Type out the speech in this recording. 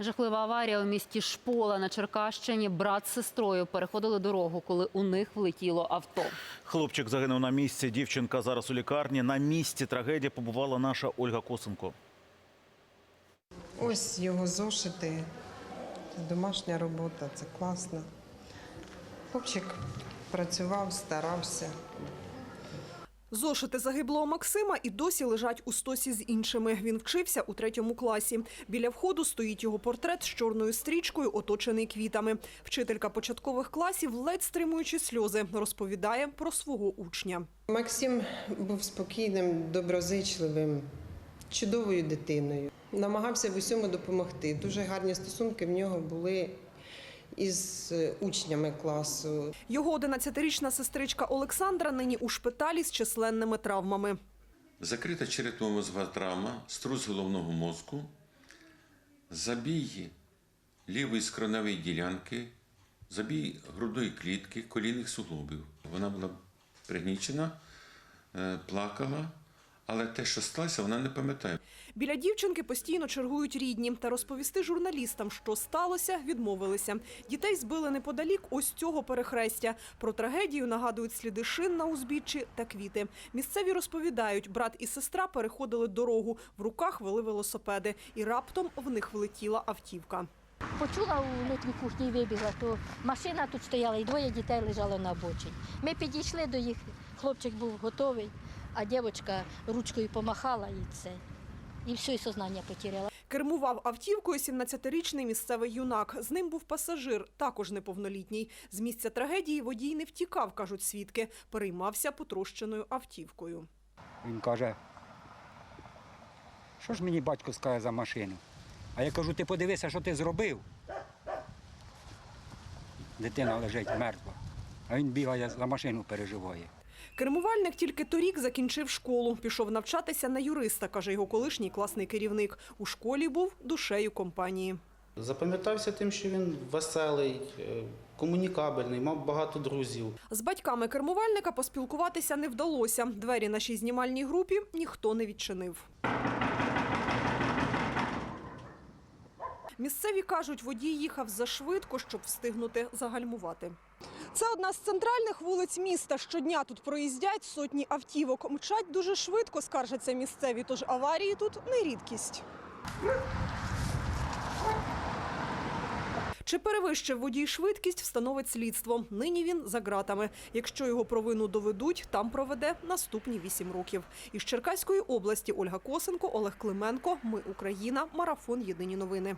Жахлива аварія у місті Шпола на Черкащині. Брат з сестрою переходили дорогу, коли у них влетіло авто. Хлопчик загинув на місці. Дівчинка зараз у лікарні. На місці трагедії побувала наша Ольга Косенко. Ось його зошити, домашня робота, це класно. Хлопчик працював, старався. Зошити загиблого Максима і досі лежать у стосі з іншими. Він вчився у третьому класі. Біля входу стоїть його портрет з чорною стрічкою, оточений квітами. Вчителька початкових класів, ледь стримуючи сльози, розповідає про свого учня. Максим був спокійним, доброзичливим, чудовою дитиною. Намагався в усьому допомогти. Дуже гарні стосунки в нього були із е, учнями класу. Його 11-річна сестричка Олександра нині у шпиталі з численними травмами. Закрита черепно-мозгова травма, струс головного мозку, забій лівої скроневої ділянки, забій грудної клітки, колінних суглобів. Вона була пригнічена, е, плакала, але те, що сталося, вона не пам'ятає. Біля дівчинки постійно чергують рідні та розповісти журналістам, що сталося, відмовилися. Дітей збили неподалік ось цього перехрестя. Про трагедію нагадують сліди шин на узбіччі та квіти. Місцеві розповідають, брат і сестра переходили дорогу, в руках вели велосипеди, і раптом в них влетіла автівка. Почула у літній кухні вибігла, то машина тут стояла і двоє дітей лежало на обочині. Ми підійшли до їх, хлопчик був готовий, а дівчинка ручкою помахала і це. І все, і сознання потеряла. Кермував автівкою 17-річний місцевий юнак. З ним був пасажир, також неповнолітній. З місця трагедії водій не втікав, кажуть свідки. Переймався потрощеною автівкою. Він каже, що ж мені батько скаже за машину? А я кажу, ти подивися, що ти зробив. Дитина лежить мертва. А він бігає за машину, переживає. Кермувальник тільки торік закінчив школу. Пішов навчатися на юриста, каже його колишній класний керівник. У школі був душею компанії. Запам'ятався тим, що він веселий, е, комунікабельний, мав багато друзів. З батьками кермувальника поспілкуватися не вдалося. Двері нашій знімальній групі ніхто не відчинив. Місцеві кажуть, водій їхав зашвидко, щоб встигнути загальмувати. Це одна з центральних вулиць міста. Щодня тут проїздять сотні автівок. Мчать дуже швидко, скаржаться місцеві, тож аварії тут не рідкість. Чи перевищив водій швидкість, встановить слідство. Нині він за ґратами. Якщо його провину доведуть, там проведе наступні вісім років. Із Черкаської області Ольга Косенко, Олег Клименко. Ми Україна. Марафон. Єдині новини.